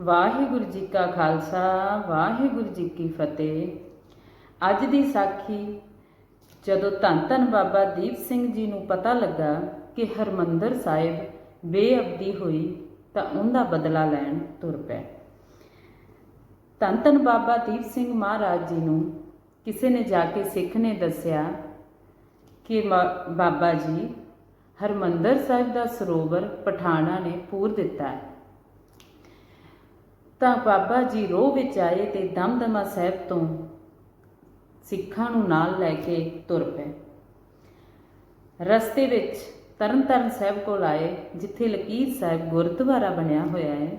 ਵਾਹਿਗੁਰੂ ਜੀ ਕਾ ਖਾਲਸਾ, ਵਾਹਿਗੁਰੂ ਜੀ ਕੀ ਫਤਿਹ। ਅੱਜ ਦੀ ਸਾਖੀ, ਜਦੋਂ ਧੰਨ ਧੰਨ ਬਾਬਾ ਦੀਪ ਸਿੰਘ ਜੀ ਨੂੰ ਪਤਾ ਲੱਗਾ ਕਿ ਹਰਮੰਦਰ ਸਾਹਿਬ ਬੇਅਬਦੀ ਹੋਈ, ਤਾਂ ਉਹਦਾ ਬਦਲਾ ਲੈਣ ਤੁਰ ਪਏ। ਧੰਨ ਧੰਨ ਬਾਬਾ ਦੀਪ ਸਿੰਘ ਮਹਾਰਾਜ ਜੀ ਨੂੰ ਕਿਸੇ ਨੇ ਜਾ ਕੇ ਸਿੱਖ ਨੇ ਦੱਸਿਆ ਕਿ ਮਾ- ਬਾਬਾ ਜੀ, ਹਰਮੰਦਰ ਸਾਹਿਬ ਦਾ ਸਰੋਵਰ ਪਠਾਣਾ ਨੇ ਪੂਰ ਦਿੱਤਾ ਹੈ। ਤਾਂ ਬਾਬਾ ਜੀ ਰੋਹ ਵਿੱਚ ਆਏ ਤੇ ਦਮਦਮਾ ਸਾਹਿਬ ਤੋਂ ਸਿੱਖਾਂ ਨੂੰ ਨਾਲ ਲੈ ਕੇ ਤੁਰ ਪਏ। ਰਸਤੇ ਵਿੱਚ ਤਰਨਤਾਰਨ ਸਾਹਿਬ ਕੋਲ ਆਏ, ਜਿੱਥੇ ਲਕੀਰ ਸਾਹਿਬ ਗੁਰਦੁਆਰਾ ਬਣਿਆ ਹੋਇਆ ਹੈ।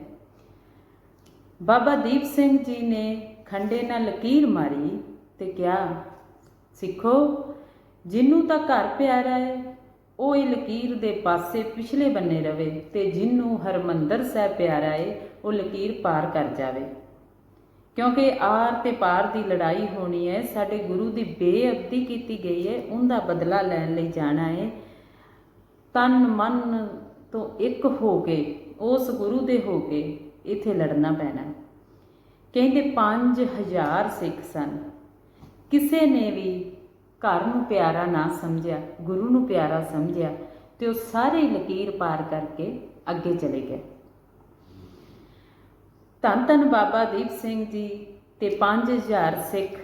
ਬਾਬਾ ਦੀਪ ਸਿੰਘ ਜੀ ਨੇ ਖੰਡੇ ਨਾਲ ਲਕੀਰ ਮਾਰੀ ਤੇ ਕਿਹਾ, ਸਿੱਖੋ ਜਿਹਨੂੰ ਤਾਂ ਘਰ ਪਿਆਰਾ ਹੈ ਉਹ ਇਹ ਲਕੀਰ ਦੇ ਪਾਸੇ ਪਿਛਲੇ ਬੰਨੇ ਰਵੇ ਤੇ ਜਿਹਨੂੰ ਹਰਮੰਦਰ ਸਾਹਿਬ ਪਿਆਰਾ ਏ, ਉਹ ਲਕੀਰ ਪਾਰ ਕਰ ਜਾਵੇ। ਕਿਉਂਕਿ ਆਰ ਤੇ ਪਾਰ ਦੀ ਲੜਾਈ ਹੋਣੀ ਹੈ ਸਾਡੇ ਗੁਰੂ ਦੀ ਬੇਅਬਦੀ ਕੀਤੀ ਗਈ ਹੈ ਉਹਦਾ ਬਦਲਾ ਲੈਣ ਲਈ ਜਾਣਾ ਹੈ ਤਨ ਮਨ ਤੋਂ ਇੱਕ ਹੋ ਕੇ, ਉਸ ਗੁਰੂ ਦੇ ਹੋ ਕੇ ਇੱਥੇ ਲੜਨਾ ਪੈਣਾ ਹੈ। ਕਹਿੰਦੇ 5000 ਸਿੱਖ ਸਨ। ਕਿਸੇ ਨੇ ਵੀ ਘਰ ਨੂੰ ਪਿਆਰਾ ਨਾ ਸਮਝਿਆ, ਗੁਰੂ ਨੂੰ ਪਿਆਰਾ ਸਮਝਿਆ ਤੇ ਉਹ ਸਾਰੇ ਲਕੀਰ ਪਾਰ ਕਰਕੇ ਅੱਗੇ ਚਲੇ ਗਏ। ਧੰਨ ਧੰਨ ਬਾਬਾ ਦੀਪ ਸਿੰਘ ਜੀ ਤੇ 5000 ਸਿੱਖ,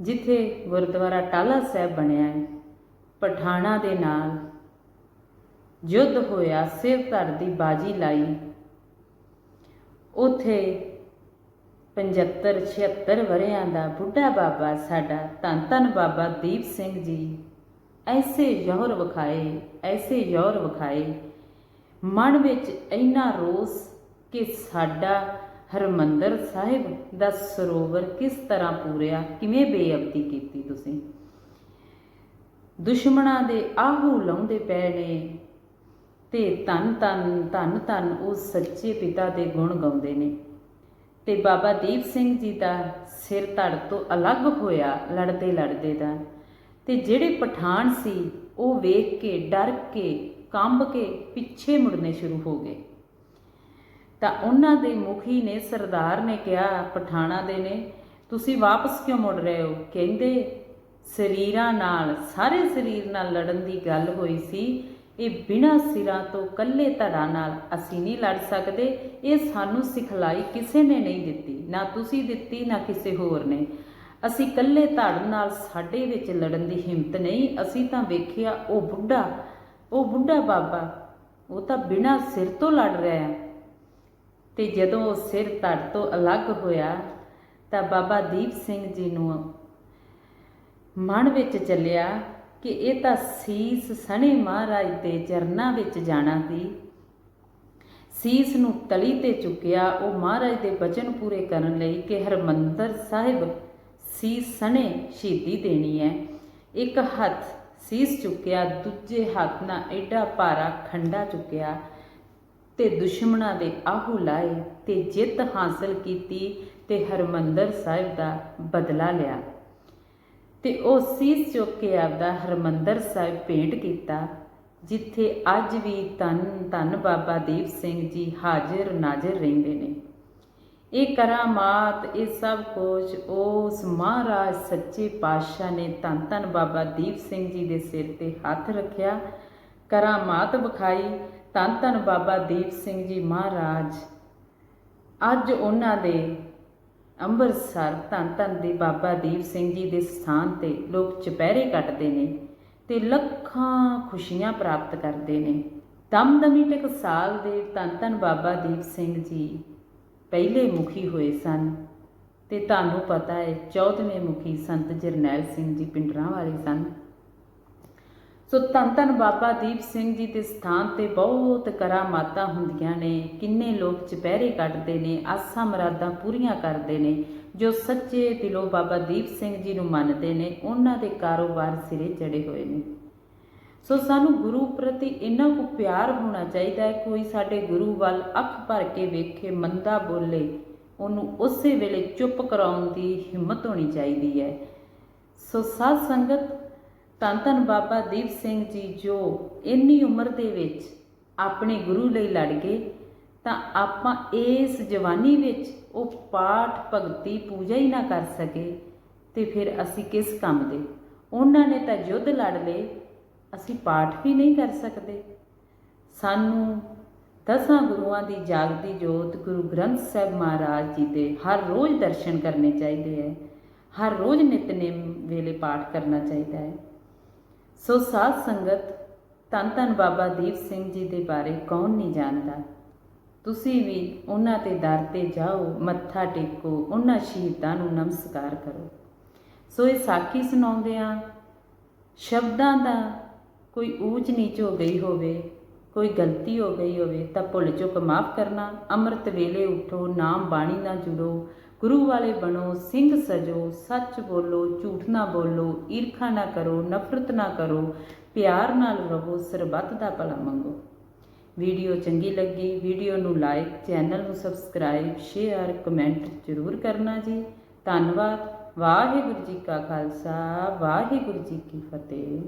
ਜਿੱਥੇ ਗੁਰਦੁਆਰਾ ਟਾਲਾ ਸਾਹਿਬ ਬਣਿਆ ਹੈ, ਪਠਾਣਾ ਦੇ ਨਾਲ ਯੁੱਧ ਹੋਇਆ ਸਿਰ ਧਰ ਦੀ ਬਾਜੀ ਲਾਈ। ਉਥੇ 75 76 ਵਰਿਆਂ ਦਾ ਬੁੱਢਾ ਬਾਬਾ ਸਾਡਾ ਧੰਨ ਧੰਨ ਬਾਬਾ ਦੀਪ ਸਿੰਘ ਜੀ। ਐਸੇ ਜ਼ੋਹਰ ਵਿਖਾਏ, ਐਸੇ ਜ਼ੋਹਰ ਵਿਖਾਏ। ਮਨ ਵਿੱਚ ਇੰਨਾ ਰੋਸ ਕਿ ਸਾਡਾ ਹਰਮੰਦਰ ਸਾਹਿਬ ਦਾ ਸਰੋਵਰ ਕਿਸ ਤਰ੍ਹਾਂ ਪੂਰਿਆ, ਕਿਵੇਂ ਬੇਅਬਦੀ ਕੀਤੀ ਤੁਸੀਂ? ਦੁਸ਼ਮਣਾਂ ਦੇ ਆਹੂ ਲਾਉਂਦੇ ਪਏ ਨੇ ਤੇ ਧੰਨ ਧੰਨ ਧੰਨ ਧੰਨ ਉਸ ਸੱਚੇ ਪਿਤਾ ਦੇ ਗੁਣ ਗਾਉਂਦੇ ਨੇ। ਤੇ ਬਾਬਾ ਦੀਪ ਸਿੰਘ ਜੀ ਦਾ ਸਿਰ ਧੜ ਤੋਂ ਅਲੱਗ ਹੋਇਆ ਲੜਦੇ ਲੜਦੇ ਦਾ। ਤੇ ਜਿਹੜੇ ਪਠਾਨ ਸੀ, ਉਹ ਵੇਖ ਕੇ, ਡਰ ਕੇ, ਕੰਬ ਕੇ ਪਿੱਛੇ ਮੁੜਨੇ ਸ਼ੁਰੂ ਹੋ ਗਏ। ਤਾਂ ਉਹਨਾਂ ਦੇ ਮੁਖੀ ਨੇ, ਸਰਦਾਰ ਨੇ ਕਿਹਾ ਪਠਾਣਾ ਦੇ ਨੇ, ਤੁਸੀਂ ਵਾਪਸ ਕਿਉਂ ਮੁੜ ਰਹੇ ਹੋ? ਕਹਿੰਦੇ, ਸਰੀਰਾਂ ਨਾਲ, ਸਾਰੇ ਸਰੀਰ ਨਾਲ ਲੜਨ ਦੀ ਗੱਲ ਹੋਈ ਸੀ ਇਹ ਬਿਨਾਂ ਸਿਰਾਂ ਤੋਂ ਕੱਲੇ ਧੜਾ ਨਾਲ ਅਸੀਂ ਨਹੀਂ ਲੜ ਸਕਦੇ, ਇਹ ਸਾਨੂੰ ਸਿਖਲਾਈ ਕਿਸੇ ਨੇ ਨਹੀਂ ਦਿੱਤੀ, ਨਾ ਤੁਸੀਂ ਦਿੱਤੀ, ਨਾ ਕਿਸੇ ਹੋਰ ਨੇ। ਅਸੀਂ ਕੱਲੇ ਧੜ ਨਾਲ ਸਾਡੇ ਵਿੱਚ ਲੜਨ ਦੀ ਹਿੰਮਤ ਨਹੀਂ, ਅਸੀਂ ਤਾਂ ਵੇਖਿਆ ਉਹ ਬੁੱਢਾ ਉਹ ਬੁੱਢਾ ਬਾਬਾ, ਉਹ ਤਾਂ ਬਿਨਾਂ ਸਿਰ ਤੋਂ ਲੜ ਰਿਹਾ ਹੈ। ਤੇ ਜਦੋਂ ਉਹ ਸਿਰ ਧੜ ਤੋਂ ਅਲੱਗ ਹੋਇਆ, ਤਾਂ ਬਾਬਾ ਦੀਪ ਸਿੰਘ ਜੀ ਨੂੰ ਮਨ ਵਿੱਚ ਚੱਲਿਆ ਕਿ ਇਹ ਤਾਂ ਸੀਸ ਸਣੇ ਮਹਾਰਾਜ ਦੇ ਚਰਨਾਂ ਵਿੱਚ ਜਾਣਾ ਸੀ। ਸੀਸ ਨੂੰ ਤਲੀ ਤੇ ਚੁੱਕਿਆ, ਉਹ ਮਹਾਰਾਜ ਦੇ ਬਚਨ ਪੂਰੇ ਕਰਨ ਲਈ ਕਿ ਹਰਮੰਦਰ ਸਾਹਿਬ ਸੀਸ ਸਣੇ ਸ਼ਹੀਦੀ ਦੇਣੀ ਹੈ। ਇੱਕ ਹੱਥ ਸੀਸ ਚੁੱਕਿਆ, ਦੂਜੇ ਹੱਥ ਨਾਲ ਐਡਾ ਭਾਰਾ ਖੰਡਾ ਚੁੱਕਿਆ ਤੇ ਦੁਸ਼ਮਣਾਂ ਦੇ ਆਹੂ ਲਾਏ ਤੇ ਜਿੱਤ ਹਾਸਲ ਕੀਤੀ ਤੇ ਹਰਮੰਦਰ ਸਾਹਿਬ ਦਾ ਬਦਲਾ ਲਿਆ। ਤੇ ਉਹ ਸੀਸ ਚੁੱਕ ਕੇ ਆਪਦਾ ਹਰਮੰਦਰ ਸਾਹਿਬ ਭੇਂਟ ਕੀਤਾ, ਜਿੱਥੇ ਅੱਜ ਵੀ ਧੰਨ ਧੰਨ ਬਾਬਾ ਦੀਪ ਸਿੰਘ ਜੀ ਹਾਜ਼ਰ ਨਾਜ਼ਰ ਰਹਿੰਦੇ ਨੇ। ਇਹ ਕਰਾਮਾਤ, ਇਹ ਸਭ ਕੁਝ ਉਸ ਮਹਾਰਾਜ ਸੱਚੇ ਪਾਤਸ਼ਾਹ ਨੇ ਧੰਨ ਧੰਨ ਬਾਬਾ ਦੀਪ ਸਿੰਘ ਜੀ ਦੇ ਸਿਰ ਤੇ ਹੱਥ ਰੱਖਿਆ, ਕਰਾਮਾਤ ਵਿਖਾਈ, ਧੰਨ ਧੰਨ ਬਾਬਾ ਦੀਪ ਸਿੰਘ ਜੀ ਮਹਾਰਾਜ, ਅੱਜ ਉਹਨਾਂ ਦੇ ਅੰਮ੍ਰਿਤਸਰ ਧੰਨ ਧੰਨ ਦੇ ਬਾਬਾ ਦੀਪ ਸਿੰਘ ਜੀ ਦੇ ਸਥਾਨ ਤੇ ਲੋਕ ਚੁਪਹਿਰੇ ਕੱਟਦੇ ਨੇ ਤੇ ਲੱਖਾਂ ਖੁਸ਼ੀਆਂ ਪ੍ਰਾਪਤ ਕਰਦੇ ਨੇ। ਦਮਦਮੀ ਟਕਸਾਲ ਦੇ ਧੰਨ ਧੰਨ ਬਾਬਾ ਦੀਪ ਸਿੰਘ ਜੀ ਪਹਿਲੇ ਮੁਖੀ ਹੋਏ ਸਨ ਤੇ ਤੁਹਾਨੂੰ ਪਤਾ ਹੈ 14ਵੇਂ ਮੁਖੀ ਸੰਤ ਜਰਨੈਲ ਸਿੰਘ ਜੀ ਪਿੰਡਰਾਂ ਵਾਲੇ ਸਨ। ਸੋ ਧੰਨ ਧੰਨ ਬਾਬਾ ਦੀਪ ਸਿੰਘ ਜੀ ਦੇ ਸਥਾਨ ਤੇ ਬਹੁਤ ਕਰਾਮਾਤਾਂ ਹੁੰਦੀਆਂ ਨੇ, ਕਿੰਨੇ ਲੋਕ ਚਪਹਿਰੇ ਕੱਢਦੇ ਨੇ, ਆਸਾਂ ਮਰਾਦਾਂ ਪੂਰੀਆਂ ਕਰਦੇ ਨੇ, ਜੋ ਸੱਚੇ ਦਿਲੋਂ ਬਾਬਾ ਦੀਪ ਸਿੰਘ ਜੀ ਨੂੰ ਮੰਨਦੇ ਨੇ, ਉਹਨਾਂ ਦੇ ਕਾਰੋਬਾਰ ਸਿਰੇ ਚੜੇ ਹੋਏ ਨੇ। ਸੋ ਸਾਨੂੰ ਗੁਰੂ ਪ੍ਰਤੀ ਇੰਨਾ ਕੁ ਪਿਆਰ ਹੋਣਾ ਚਾਹੀਦਾ ਹੈ, ਕੋਈ ਸਾਡੇ ਗੁਰੂ ਵੱਲ ਅੱਖ ਭਰ ਕੇ ਵੇਖੇ, ਮੰਦਾ ਬੋਲੇ, ਉਹਨੂੰ ਉਸੇ ਵੇਲੇ ਚੁੱਪ ਕਰਾਉਣ ਦੀ ਹਿੰਮਤ ਹੋਣੀ ਚਾਹੀਦੀ ਹੈ। ਸੋ ਸਾਧ ਸੰਗਤ ਧੰਨ ਧੰਨ ਬਾਬਾ ਦੀਪ ਸਿੰਘ ਜੀ ਜੋ ਇੰਨੀ ਉਮਰ ਦੇ ਵਿੱਚ ਆਪਣੇ ਗੁਰੂ ਲਈ ਲੜ ਗਏ, ਤਾਂ ਆਪਾਂ ਇਸ ਜਵਾਨੀ ਵਿੱਚ ਉਹ ਪਾਠ ਭਗਤੀ ਪੂਜਾ ਹੀ ਨਾ ਕਰ ਸਕੇ, ਤੇ ਫਿਰ ਅਸੀਂ ਕਿਸ ਕੰਮ ਦੇ? ਉਹਨਾਂ ਨੇ ਤਾਂ ਯੁੱਧ ਲੜ ਲਏ, ਅਸੀਂ ਪਾਠ ਵੀ ਨਹੀਂ ਕਰ ਸਕਦੇ। ਸਾਨੂੰ ਦਸਾਂ ਗੁਰੂਆਂ ਦੀ ਜਾਗਦੀ ਜੋਤ ਗੁਰੂ ਗ੍ਰੰਥ ਸਾਹਿਬ ਮਹਾਰਾਜ ਜੀ ਦੇ ਹਰ ਰੋਜ਼ ਦਰਸ਼ਨ ਕਰਨੇ ਚਾਹੀਦੇ ਹੈ, ਹਰ ਰੋਜ਼ ਨਿਤਨੇਮ ਵੇਲੇ ਪਾਠ ਕਰਨਾ ਚਾਹੀਦਾ ਹੈ। ਸੋ ਸਾਧ ਸੰਗਤ, ਧੰਨ ਧੰਨ ਬਾਬਾ ਦੀਪ ਸਿੰਘ ਜੀ ਦੇ ਬਾਰੇ ਕੌਣ ਨਹੀਂ ਜਾਣਦਾ? ਤੁਸੀਂ ਵੀ ਉਹਨਾਂ ਦੇ ਦਰ ਤੇ ਜਾਓ, ਮੱਥਾ ਟੇਕੋ, ਉਹਨਾਂ ਸ਼ਹੀਦਾਂ ਨੂੰ ਨਮਸਕਾਰ ਕਰੋ। ਸੋ ਇਹ ਸਾਖੀ ਸੁਣਾਉਂਦੇ ਆ ਸ਼ਬਦਾਂ ਦਾ ਕੋਈ ਊਚ ਨੀਚ ਹੋ ਗਈ ਹੋਵੇ, ਕੋਈ ਗਲਤੀ ਹੋ ਗਈ ਹੋਵੇ, ਤਾਂ ਭੁੱਲ ਚੁੱਕ ਮਾਫ ਕਰਨਾ, ਅੰਮ੍ਰਿਤ ਵੇਲੇ ਉਠੋ, ਨਾਮ ਬਾਣੀ ਨਾਲ ਜੁੜੋ ਗੁਰੂ ਵਾਲੇ ਬਣੋ, ਸਿੰਘ ਸਜੋ, ਸੱਚ ਬੋਲੋ, ਝੂਠ ਨਾ ਬੋਲੋ, ਈਰਖਾ ਨਾ ਕਰੋ, ਨਫ਼ਰਤ ਨਾ ਕਰੋ, ਪਿਆਰ ਨਾਲ ਰਹੋ, ਸਰਬੱਤ ਦਾ ਭਲਾ ਮੰਗੋ। ਵੀਡੀਓ ਚੰਗੀ ਲੱਗੀ, ਵੀਡੀਓ ਨੂੰ ਲਾਈਕ, ਚੈਨਲ ਨੂੰ ਸਬਸਕ੍ਰਾਈਬ, ਸ਼ੇਅਰ, ਕਮੈਂਟ ਜ਼ਰੂਰ ਕਰਨਾ ਜੀ। ਧੰਨਵਾਦ। ਵਾਹਿਗੁਰੂ ਜੀ ਕਾ ਖਾਲਸਾ, ਵਾਹਿਗੁਰੂ ਜੀ ਕੀ ਫਤਿਹ।